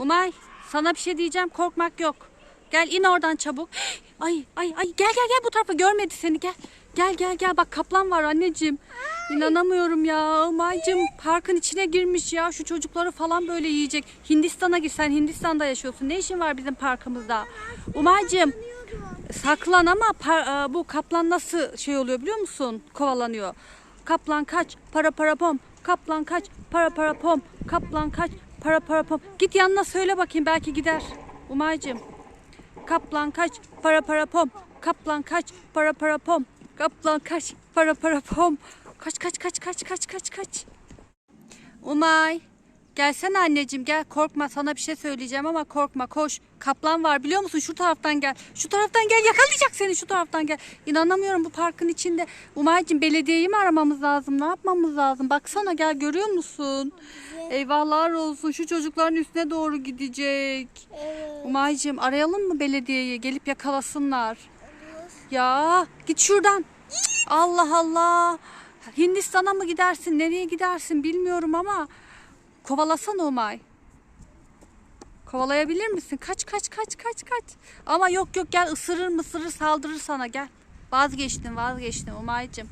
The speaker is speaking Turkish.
Umay sana bir şey diyeceğim korkmak yok. Gel in oradan çabuk. Ay ay ay gel gel gel bu tarafa görmedi seni gel. Gel gel gel bak kaplan var anneciğim. İnanamıyorum ya Umay'cığım parkın içine girmiş ya şu çocukları falan böyle yiyecek. Hindistan'a gir sen Hindistan'da yaşıyorsun. Ne işin var bizim parkımızda? Umay'cığım saklan ama e, bu kaplan nasıl şey oluyor biliyor musun? Kovalanıyor. Kaplan kaç para para pom. Kaplan kaç para para pom. Kaplan kaç para para pom. Git yanına söyle bakayım belki gider. Umay'cığım. Kaplan kaç para para pom. Kaplan kaç para para pom. Kaplan kaç para para pom. Kaç kaç kaç kaç kaç kaç kaç. Umay. Gelsene anneciğim gel korkma sana bir şey söyleyeceğim ama korkma koş. Kaplan var biliyor musun şu taraftan gel. Şu taraftan gel yakalayacak seni şu taraftan gel. İnanamıyorum bu parkın içinde. Umay'cığım belediyeyi mi aramamız lazım ne yapmamız lazım? Baksana gel görüyor musun? Eyvahlar olsun şu çocukların üstüne doğru gidecek. Evet. Umay'cığım arayalım mı belediyeyi gelip yakalasınlar. Ya git şuradan. Allah Allah. Hindistan'a mı gidersin nereye gidersin bilmiyorum ama kovalasana Umay. Kovalayabilir misin? Kaç kaç kaç kaç kaç. Ama yok yok gel ısırır mısırır saldırır sana gel. Vazgeçtim vazgeçtim Umay'cığım.